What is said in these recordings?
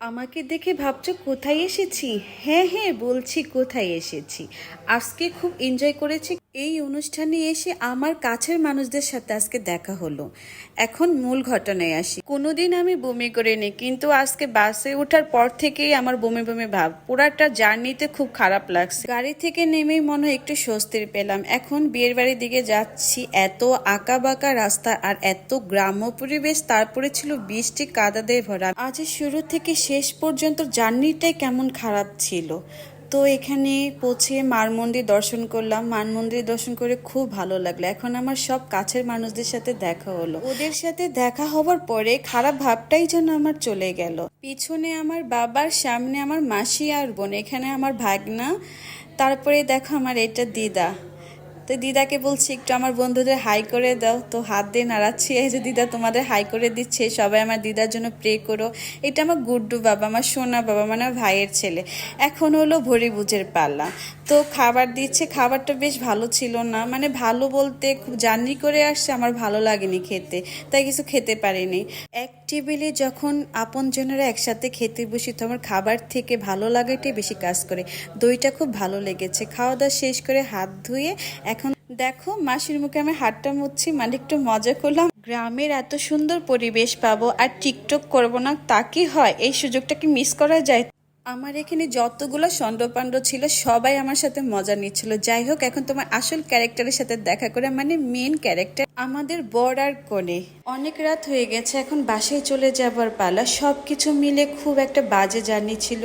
আমাকে দেখে ভাবছ কোথায় এসেছি? হ্যাঁ হ্যাঁ বলছি কোথায় এসেছি। আজকে খুব এনজয় করেছি। এই অনুষ্ঠানে এসে আমার কাছের মানুষদের সাথে আজকে দেখা হলো। এখন মূল ঘটনায় আসি। কোনোদিন আমি বমি করিনি, কিন্তু আজকে বাসে ওঠার পর থেকেই আমার বমি বমি ভাব। পুরাটা জার্নিতে খুব খারাপ লাগছে। গাড়ি থেকে নেমেই মনে হয় একটু স্বস্তির পেলাম। এখন বিয়ের বাড়ির দিকে যাচ্ছি। এত আঁকা বাঁকা রাস্তা আর এত গ্রাম্য পরিবেশ, তারপরে ছিল বৃষ্টি, কাদা দিয়ে ভরা। আজ শুরু থেকে শেষ পর্যন্ত জার্নিটাই কেমন খারাপ ছিল? তো এখানে পৌঁছে মার মন্দির দর্শন করলাম। মার মন্দির দর্শন করে খুব ভালো লাগল। এখন আমার সব কাছের মানুষদের সাথে দেখা হলো। ওদের সাথে দেখা হওয়ার পরে খারাপ ভাবটাই যেন আমার চলে গেল। পিছনে আমার বাবার, সামনে আমার মাসি আর বোন, এখানে আমার ভাগনা, তারপরে দেখো আমার এটা দিদা। তো দিদাকে বলছি, একটু আমার বন্ধুদের হাই করে দাও, তো হাত দিয়ে নাড়াচ্ছি। এই যে দিদা তোমাদের হাই করে দিচ্ছে, সবাই আমার দিদার জন্য প্রে করো। এটা আমার গুড্ডু বাবা, আমার সোনা বাবা মানে ভাইয়ের ছেলে। এখন হলো ভরি বুঝের পাল্লা তো খাবার দিচ্ছে, খাবারটা বেশ ভালো ছিল না। মানে ভালো বলতে খুব জার্নি করে আসছে, আমার ভালো লাগেনি খেতে, তাই কিছু খেতে পারিনি। এক টেবিলে যখন আপনজনেরা একসাথে খেতে বসি, তো আমার খাবার থেকে ভালো লাগাটাই বেশি কাজ করে। দইটা খুব ভালো লেগেছে। খাওয়া দাওয়া শেষ করে হাত ধুয়ে এখন দেখো, মাসির মুখে আমি হাতটা মুচ্ছি মানে একটু মজা করলাম। গ্রামের এত সুন্দর পরিবেশ পাবো আর টিকটক করব না, তা কি হয়? এই সুযোগটা কি মিস করা যায়? আমার এখানে যতগুলো ষণ্ডপাণ্ড ছিল সবাই আমার সাথে মজা নিচ্ছিল। যাই হোক এখন তোমার আসল ক্যারেক্টারের সাথে দেখা করে মানে মেন ক্যারেক্টার আমাদের বর আর কোণে অনেক রাত হয়ে গেছে এখন বাসায় চলে যাবার পালা। সব কিছু মিলে খুব একটা বাজে জার্নি ছিল।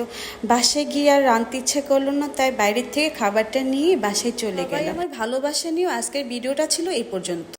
বাসায় গিয়ে আর রানতে ইচ্ছে করল না তাই বাইরের থেকে খাবারটা নিয়ে বাসায় চলে গেলাম। আমার ভালোবাসা নিয়েও আজকের ভিডিওটা ছিল এই পর্যন্ত।